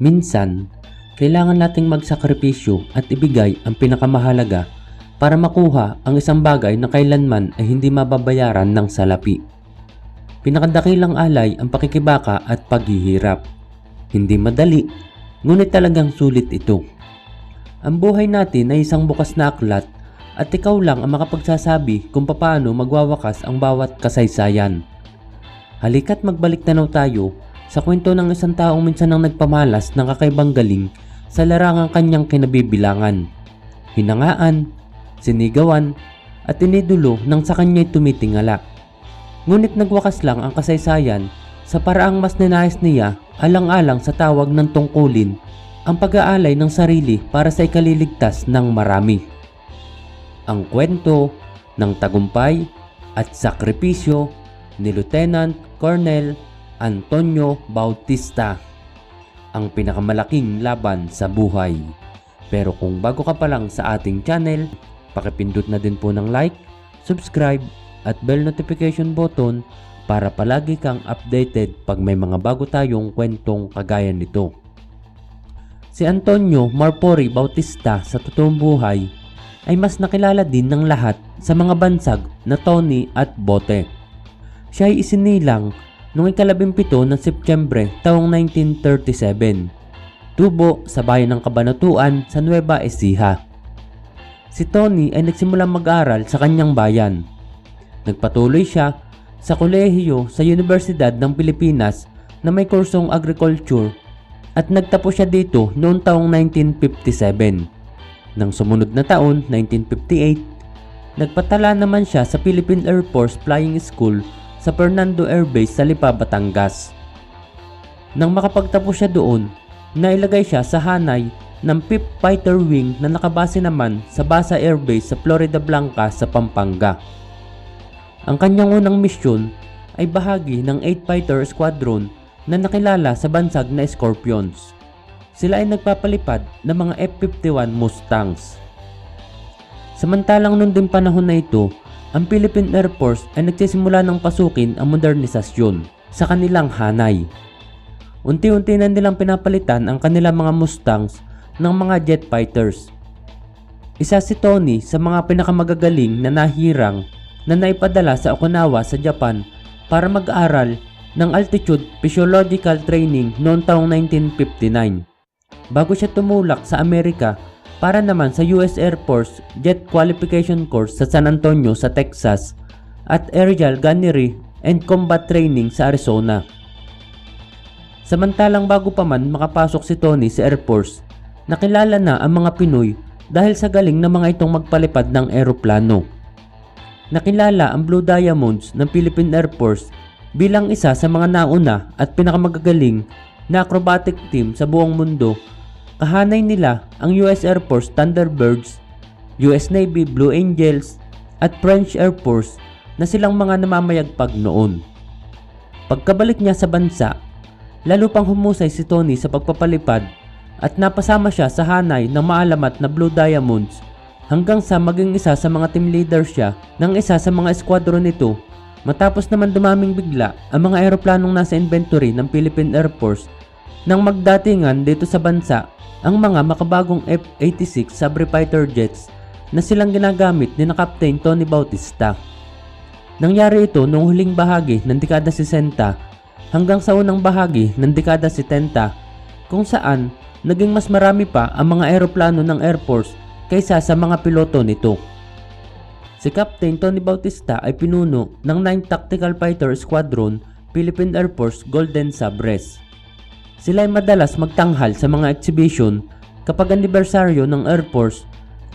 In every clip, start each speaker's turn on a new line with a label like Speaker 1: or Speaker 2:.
Speaker 1: Minsan, kailangan nating magsakripisyo at ibigay ang pinakamahalaga para makuha ang isang bagay na kailanman ay hindi mababayaran ng salapi. Pinakadakilang alay ang pakikibaka at paghihirap. Hindi madali, ngunit talagang sulit ito. Ang buhay natin ay isang bukas na aklat at ikaw lang ang makapagsasabi kung paano magwawakas ang bawat kasaysayan. Halika't magbalik tanaw tayo sa kwento ng isang taong minsan ang nagpamalas ng kakaibang galing sa larangang kanyang kinabibilangan. Hinangaan, sinigawan, at inidulo nang sa kanya'y tumitingala. Ngunit nagwakas lang ang kasaysayan sa paraang mas ninais niya alang-alang sa tawag ng tungkulin ang pag-aalay ng sarili para sa ikaliligtas ng marami. Ang kwento ng tagumpay at sakripisyo ni Lieutenant Colonel Antonio Bautista ang pinakamalaking laban sa buhay. Pero kung bago ka pa lang sa ating channel, pakipindot na din po ng like, subscribe at bell notification button para palagi kang updated pag may mga bago tayong kwentong kagaya nito. Si Antonio Marpori Bautista sa totoong buhay ay mas nakilala din ng lahat sa mga bansag na Tony at Bote. Siya ay isinilang noong ikalabimpito ng Setyembre taong 1937. Tubo sa bayan ng Kabanatuan sa Nueva Ecija. Si Tony ay nagsimulang mag-aral sa kanyang bayan. Nagpatuloy siya sa kolehiyo sa Universidad ng Pilipinas na may kursong agriculture at nagtapos siya dito noong taong 1957. Nang sumunod na taon, 1958, nagpatala naman siya sa Philippine Air Force Flying School sa Fernando Air Base sa Lipa, Batangas. Nang makapagtapos siya doon, nailagay siya sa hanay ng 5th Fighter Wing na nakabase naman sa Basa Air Base sa Florida Blanca sa Pampanga. Ang kanyang unang misyon ay bahagi ng 8th Fighter Squadron na nakilala sa bansag na Scorpions. Sila ay nagpapalipad ng mga F-51 Mustangs. Samantalang noon din panahon na ito, ang Philippine Air Force ay nagsisimula ng pasukin ang modernisasyon sa kanilang hanay. Unti-unti na nilang pinapalitan ang kanilang mga Mustangs ng mga jet fighters. Isa si Tony sa mga pinakamagagaling na nahirang na naipadala sa Okinawa sa Japan para mag-aral ng altitude physiological training noong taong 1959 bago siya tumulak sa Amerika para naman sa US Air Force Jet Qualification Course sa San Antonio sa Texas at Aerial Gunnery and Combat Training sa Arizona. Samantalang bago pa man makapasok si Tony sa Air Force, nakilala na ang mga Pinoy dahil sa galing ng mga itong magpalipad ng eroplano. Nakilala ang Blue Diamonds ng Philippine Air Force bilang isa sa mga nauna at pinakamagagaling na acrobatic team sa buong mundo. Kahanay nila ang US Air Force Thunderbirds, US Navy Blue Angels at French Air Force na silang mga namamayagpag noon. Pagkabalik niya sa bansa, lalo pang humusay si Tony sa pagpapalipad at napasama siya sa hanay ng maalamat na Blue Diamonds hanggang sa maging isa sa mga team leader siya ng isa sa mga squadron nito matapos naman dumaming bigla ang mga eroplanong nasa inventory ng Philippine Air Force nang magdatingan dito sa bansa ang mga makabagong F-86 subfighter jets na silang ginagamit ni na Captain Tony Bautista. Nangyari ito noong huling bahagi ng dekada 60 hanggang sa unang bahagi ng dekada 70 kung saan naging mas marami pa ang mga eroplano ng Air Force kaysa sa mga piloto nito. Si Captain Tony Bautista ay pinuno ng 9th Tactical Fighter Squadron Philippine Air Force Golden Sabres. Sila ay madalas magtanghal sa mga exhibition kapag anibersaryo ng Air Force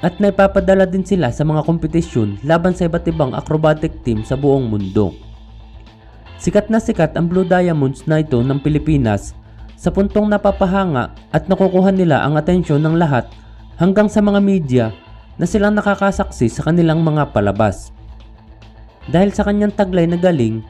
Speaker 1: at naipapadala din sila sa mga kompetisyon laban sa iba't ibang acrobatic team sa buong mundo. Sikat na sikat ang Blue Diamonds na ito ng Pilipinas sa puntong napapahanga at nakukuha nila ang atensyon ng lahat hanggang sa mga media na silang nakakasaksi sa kanilang mga palabas. Dahil sa kanyang taglay na galing,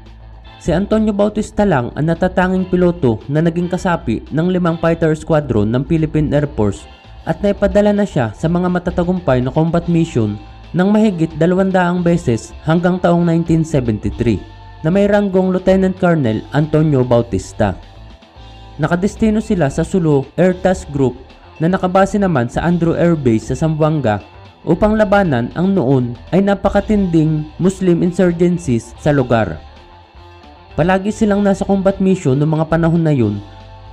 Speaker 1: si Antonio Bautista lang ang natatanging piloto na naging kasapi ng limang fighter squadron ng Philippine Air Force at naipadala na siya sa mga matatagumpay na combat mission ng mahigit 200 beses hanggang taong 1973 na may ranggong Lieutenant Colonel Antonio Bautista. Nakadestino sila sa Sulu Air Task Group na nakabase naman sa Andrew Air Base sa Zamboanga upang labanan ang noon ay napakatinding Muslim insurgencies sa lugar. Palagi silang nasa combat mission noong mga panahon na yun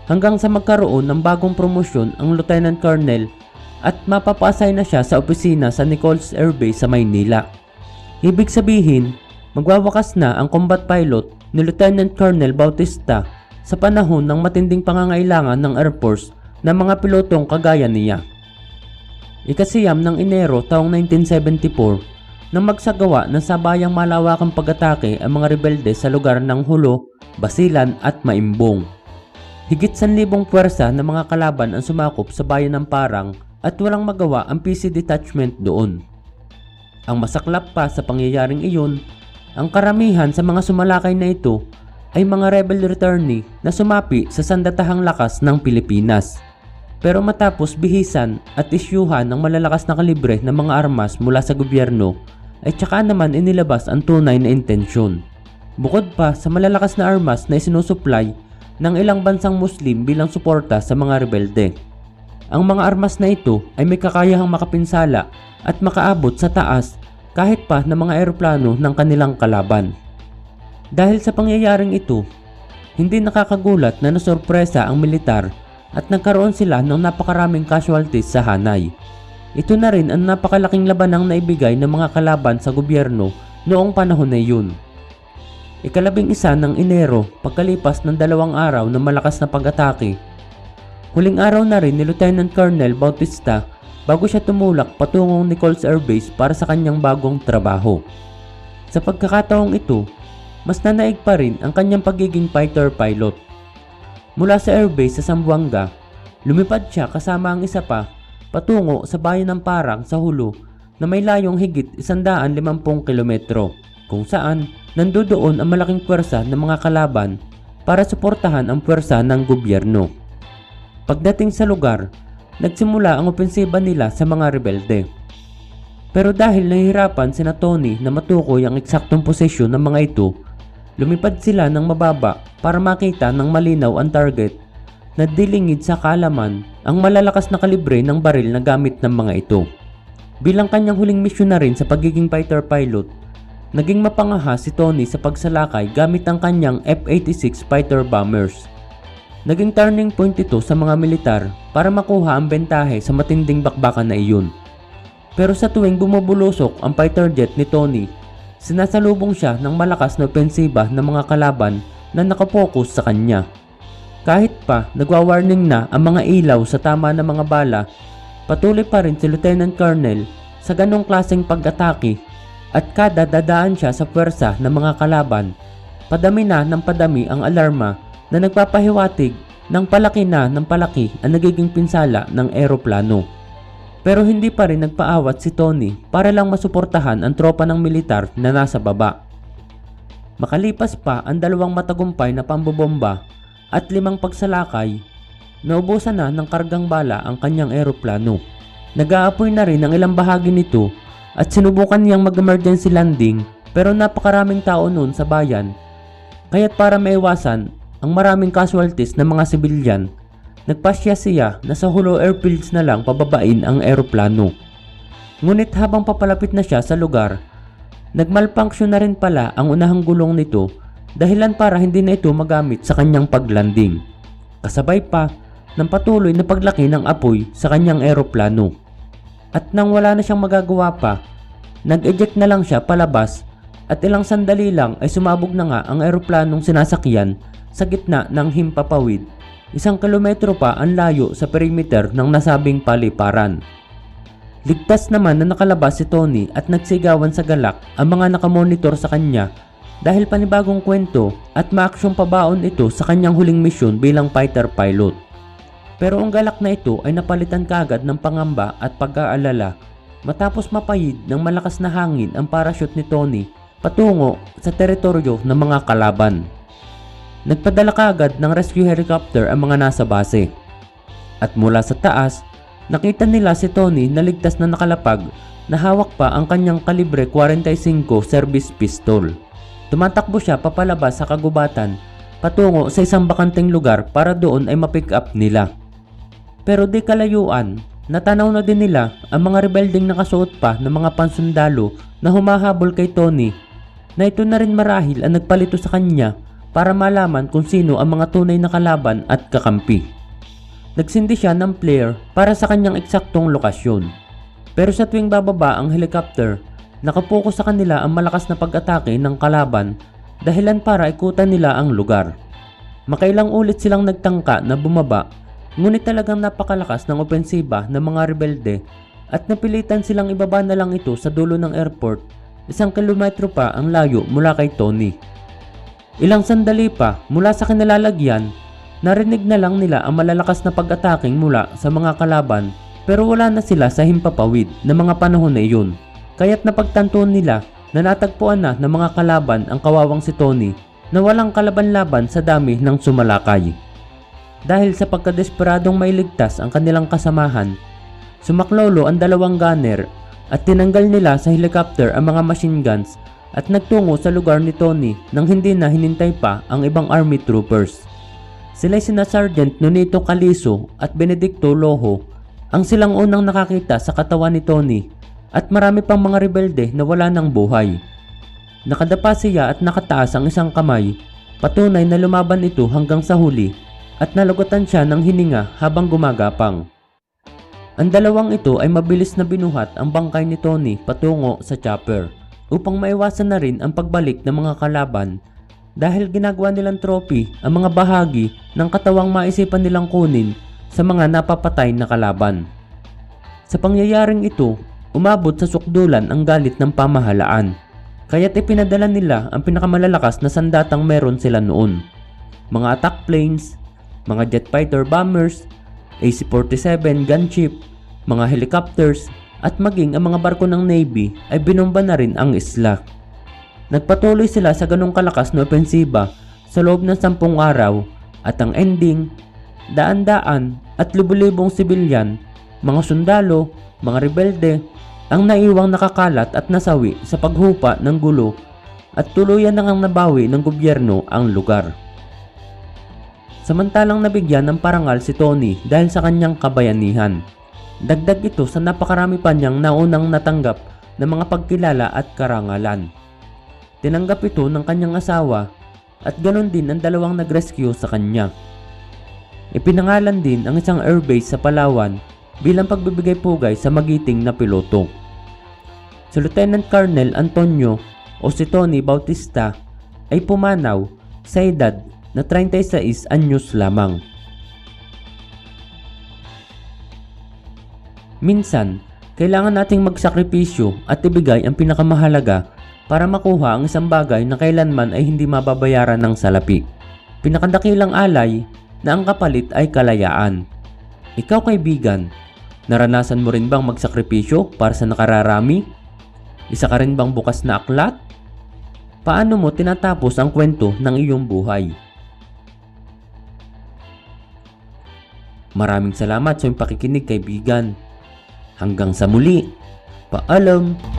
Speaker 1: hanggang sa magkaroon ng bagong promosyon ang Lieutenant Colonel at mapapasay na siya sa opisina sa Nichols Air Base sa Maynila. Ibig sabihin, magwawakas na ang combat pilot ni Lieutenant Colonel Bautista sa panahon ng matinding pangangailangan ng Air Force ng mga pilotong kagaya niya. Ikasiyam ng Enero taong 1974 nang magsagawa ng sabayang malawakang pag-atake ang mga rebelde sa lugar ng Hulo, Basilan at Maimbong. Higit sanlibong puwersa ng mga kalaban ang sumakop sa bayan ng Parang at walang magawa ang PC detachment doon. Ang masaklap pa sa pangyayaring iyon, ang karamihan sa mga sumalakay na ito ay mga rebel returnee na sumapi sa sandatahang lakas ng Pilipinas. Pero matapos bihisan at isyuhan ng malalakas na kalibre ng mga armas mula sa gobyerno, ay tsaka naman inilabas ang tunay na intensyon. Bukod pa sa malalakas na armas na isinusupply ng ilang bansang Muslim bilang suporta sa mga rebelde. Ang mga armas na ito ay may kakayahang makapinsala at makaabot sa taas kahit pa ng mga eroplano ng kanilang kalaban. Dahil sa pangyayaring ito, hindi nakakagulat na nasorpresa ang militar at nagkaroon sila ng napakaraming casualties sa Hanay. Ito na rin ang napakalaking labanang naibigay ng mga kalaban sa gobyerno noong panahon na yun. Ikalabing isa ng Enero pagkalipas ng dalawang araw ng malakas na pag-atake. Huling araw na rin ni Lieutenant Colonel Bautista bago siya tumulak patungong Nichols Air Base para sa kanyang bagong trabaho. Sa pagkakataong ito, mas nanaig pa rin ang kanyang pagiging fighter pilot. Mula sa airbase sa Zamboanga, lumipad siya kasama ang isa pa patungo sa bayan ng Parang sa Hulu na may layong higit 150 kilometro kung saan nandoon ang malaking pwersa ng mga kalaban para suportahan ang pwersa ng gobyerno. Pagdating sa lugar, nagsimula ang opensiba nila sa mga rebelde. Pero dahil nahihirapan sina Tony na matukoy ang eksaktong posisyon ng mga ito, lumipad sila ng mababa para makita ng malinaw ang target na dilingid sa kalaman ang malalakas na kalibre ng baril na gamit ng mga ito. Bilang kanyang huling misyon na rin sa pagiging fighter pilot, naging mapangaha si Tony sa pagsalakay gamit ang kanyang F-86 fighter bombers. Naging turning point ito sa mga militar para makuha ang bentahe sa matinding bakbakan na iyon. Pero sa tuwing bumubulusok ang fighter jet ni Tony, sinasalubong siya ng malakas na opensiba ng mga kalaban na nakapokus sa kanya. Kahit pa nagwa-warning na ang mga ilaw sa tama ng mga bala, patuloy pa rin si Lieutenant Colonel sa ganong klaseng pag-atake at kada dadaan siya sa puwersa ng mga kalaban, padami na ng padami ang alarma na nagpapahiwatig ng palaki na ng palaki ang nagiging pinsala ng eroplano. Pero hindi pa rin nagpaawat si Tony para lang masuportahan ang tropa ng militar na nasa baba. Makalipas pa ang dalawang matagumpay na pambobomba at limang pagsalakay, naubusan na ng kargang bala ang kanyang eroplano. Nag-aapoy na rin ang ilang bahagi nito at sinubukan niyang mag-emergency landing pero napakaraming tao noon sa bayan. Kaya't para maiwasan ang maraming casualties ng mga sibilyan, nagpasya siya na sa Hulo Airfields na lang pababain ang eroplano. Ngunit habang papalapit na siya sa lugar, nagmalfunction na rin pala ang unahang gulong nito dahilan para hindi na ito magamit sa kanyang paglanding. Kasabay pa ng patuloy na paglaki ng apoy sa kanyang eroplano. At nang wala na siyang magagawa pa, nag-eject na lang siya palabas at ilang sandali lang ay sumabog na nga ang eroplanong sinasakyan sa gitna ng himpapawid. Isang kilometro pa ang layo sa perimeter ng nasabing paliparan. Ligtas naman na nakalabas si Tony at nagsigawan sa galak ang mga nakamonitor sa kanya dahil panibagong kwento at maaksyong pabaon ito sa kanyang huling misyon bilang fighter pilot. Pero ang galak na ito ay napalitan kaagad ng pangamba at pag-aalala matapos mapayid ng malakas na hangin ang parachute ni Tony patungo sa teritoryo ng mga kalaban. Nagpadala kaagad ng rescue helicopter ang mga nasa base. At mula sa taas, nakita nila si Tony na ligtas na nakalapag na hawak pa ang kanyang kalibre 45 service pistol. Tumatakbo siya papalabas sa kagubatan patungo sa isang bakanteng lugar para doon ay mapick up nila. Pero di kalayuan, natanaw na din nila ang mga rebelding nakasuot pa ng mga pansundalo na humahabol kay Tony na ito na rin marahil ang nagpalito sa kanya para malaman kung sino ang mga tunay na kalaban at kakampi. Nagsindi siya ng player para sa kanyang eksaktong lokasyon. Pero sa tuwing bababa ang helicopter, nakapokus sa kanila ang malakas na pag-atake ng kalaban dahilan para ikutan nila ang lugar. Makailang ulit silang nagtangka na bumaba, ngunit talagang napakalakas ng opensiba ng mga rebelde at napilitan silang ibaba na lang ito sa dulo ng airport, isang kilometro pa ang layo mula kay Tony. Ilang sandali pa mula sa kinalalagyan, narinig na lang nila ang malalakas na pag-ataking mula sa mga kalaban pero wala na sila sa himpapawid na mga panahon na iyon. Kaya't napagtantuan nila na natagpuan na ng mga kalaban ang kawawang si Tony na walang kalaban-laban sa dami ng sumalakay. Dahil sa pagkadesperadong mailigtas ang kanilang kasamahan, sumaklolo ang dalawang gunner at tinanggal nila sa helicopter ang mga machine guns at nagtungo sa lugar ni Tony nang hindi na hinintay pa ang ibang army troopers. Sila'y sina Sergeant Nonito Caliso at Benedicto Loho ang silang unang nakakita sa katawan ni Tony at marami pang mga rebelde na wala ng buhay. Nakadapa siya at nakataas ang isang kamay, patunay na lumaban ito hanggang sa huli at nalugutan siya ng hininga habang gumagapang. Ang dalawang ito ay mabilis na binuhat ang bangkay ni Tony patungo sa chopper upang maiwasan na rin ang pagbalik ng mga kalaban dahil ginagawa nilang trophy ang mga bahagi ng katawang maisipan nilang kunin sa mga napapatay na kalaban. Sa pangyayaring ito, umabot sa sukdulan ang galit ng pamahalaan. Kaya't ipinadala nila ang pinakamalalakas na sandatang meron sila noon. Mga attack planes, mga jet fighter bombers, AC-47 gunship, mga helicopters, at maging ang mga barko ng Navy ay binomba na rin ang isla. Nagpatuloy sila sa ganong kalakas na opensiba sa loob ng sampung araw at ang ending, daan-daan at libu-libong sibilyan, mga sundalo, mga rebelde, ang naiwang nakakalat at nasawi sa paghupa ng gulo at tuluyan na ngang nabawi ng gobyerno ang lugar. Samantalang nabigyan ng parangal si Tony dahil sa kanyang kabayanihan. Dagdag ito sa napakarami pa niyang naunang natanggap ng mga pagkilala at karangalan. Tinanggap ito ng kanyang asawa at ganon din ang dalawang nag-rescue sa kanya. Ipinangalan din ang isang airbase sa Palawan bilang pagbibigay pugay sa magiting na piloto. Si Lieutenant Colonel Antonio o si Tony Bautista ay pumanaw sa edad na 36 anyos lamang. Minsan, kailangan nating magsakripisyo at ibigay ang pinakamahalaga para makuha ang isang bagay na kailanman ay hindi mababayaran ng salapi. Pinakadakilang alay na ang kapalit ay kalayaan. Ikaw kaibigan, naranasan mo rin bang magsakripisyo para sa nakararami? Isa ka rin bang bukas na aklat? Paano mo tinatapos ang kwento ng iyong buhay? Maraming salamat sa iyong pakikinig kaibigan. Hanggang sa muli. Paalam!